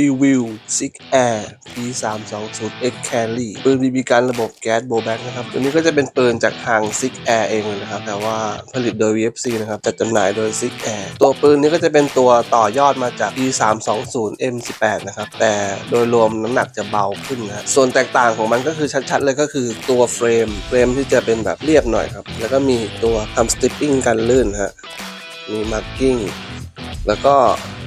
รีวิว Six Air P320 X Carry ปืนบีบีกันระบบแก๊สโบแบ็กนะครับ ตัวนี้ก็จะเป็นปืนจากทาง Six Air เองเลยนะครับ แต่ว่าผลิตโดย VFC นะครับ จัดจำหน่ายโดย Six Air ตัวปืนนี้ก็จะเป็นตัวต่อยอดมาจาก P320 M18 นะครับ แต่โดยรวมน้ำหนักจะเบาขึ้นนะฮะส่วนแตกต่างของมันก็คือชัดๆ เลยก็คือตัวเฟรม เฟรมที่จะเป็นแบบเรียบหน่อยครับ แล้วก็มีตัวทำสติปปิ้งกันลื่นฮะ มีมาร์กิ้ง แล้วก็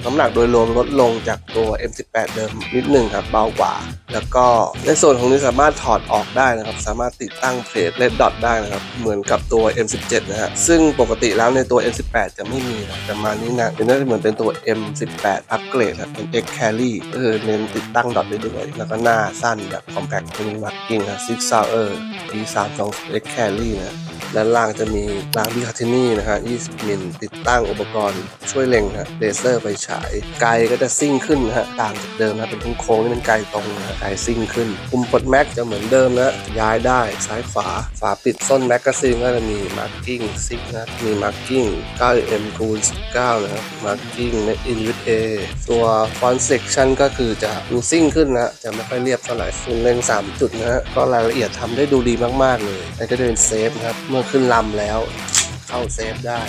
น้ำหนักโดยรวมลดลงจากตัว M18 เดิมนิดหนึ่งครับเบากว่า แล้วก็ในส่วนของนี้สามารถถอดออกได้นะครับ สามารถติดตั้งเพจ Red Dot ได้นะครับ เหมือนกับตัว M17 นะฮะ ซึ่งปกติแล้วในตัว M18 จะไม่มีนะแต่มานี้นะเป็นน่าจะเหมือนเป็นตัว M18 อัปเกรดครับเป็น X Carry ก็คือเน้นติดตั้งดอทได้ด้วย แล้วก็หน้าสั้นแบบ compact มีมาร์กิ้งนะ Six Hour P32 X Carry นะด้านล่างจะมีรางพิคาทินี่นะฮะ20มิลติดตั้งอุปกรณ์ช่วยเล็งฮะเลเซอร์ไฟฉาย ไกลก็จะซิ่งขึ้นนะฮะ ต่างจากเดิมนะเป็นโค้งๆนี่เป็นไกลตรงนะฮะไกลซิ่งขึ้น ปุ่มกดแม็กจะเหมือนเดิมนะย้ายได้ซ้ายขวาฝาปิดส้นแม็กกาซีนก็จะมีมาร์กิ้งซิกนะมีมาร์กิ้ง 9M คูณ19นะครับมาร์กิ้งในอินวิทเอตัวฟอนเซ c ชันก็คือจะดูซิ่งขึ้นนะจะไม่ค่อยเรียบเท่าไหร่ส่วนเลง3 จุดนะฮะก็รายละเอียดทำได้ดูดีมากๆเลยแล้วก็จะเป็นเซฟนะครับเมื่อขึ้นลำแล้วเข้าเซฟได้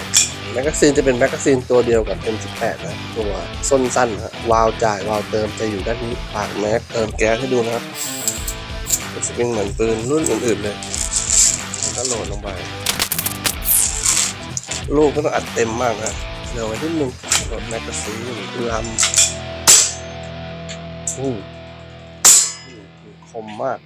แมกกาซีนจะเป็นแมกกาซีนตัวเดียวกับ M18 นะตัวส้นสั้นนะวาล์วจ่ายวาล์วเติมจะอยู่ด้านนี้ปากแม็กเติมแก๊สให้ดูนะครับจะเป็นเหมือนปืนรุ่นอื่นๆเลยแล้วก็โหลดลงไป ลูกก็ต้องอัดเต็มมากนะเหลือไว้นิดนึงโหลดแมกกาซีนลำโอ้คมมาก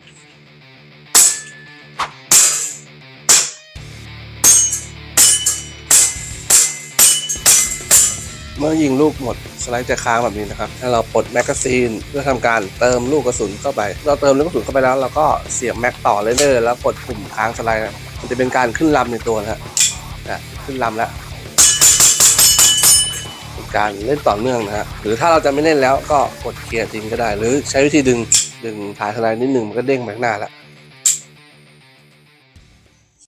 เมื่อยิงลูกหมดสไลด์จะค้างแบบนี้นะครับถ้าเราปลดแมกกาซีนเพื่อทำการเติมลูกกระสุนเข้าไป เราเติมลูกกระสุนเข้าไปแล้วเราก็เสียบแม็กต่อเรื่อยๆแล้วกดปุ่มค้างสไลด์นะมันจะเป็นการขึ้นลำในตัวนะฮะขึ้นลำแล้วเป็นการเล่นต่อเนื่องนะฮะหรือถ้าเราจะไม่เล่นแล้วก็กดเคลียร์ทิ้งก็ได้ หรือใช้วิธีดึงดึงถ่ายสไลด์นิดหนึ่งมันก็เด้งไปข้างหน้าแล้ว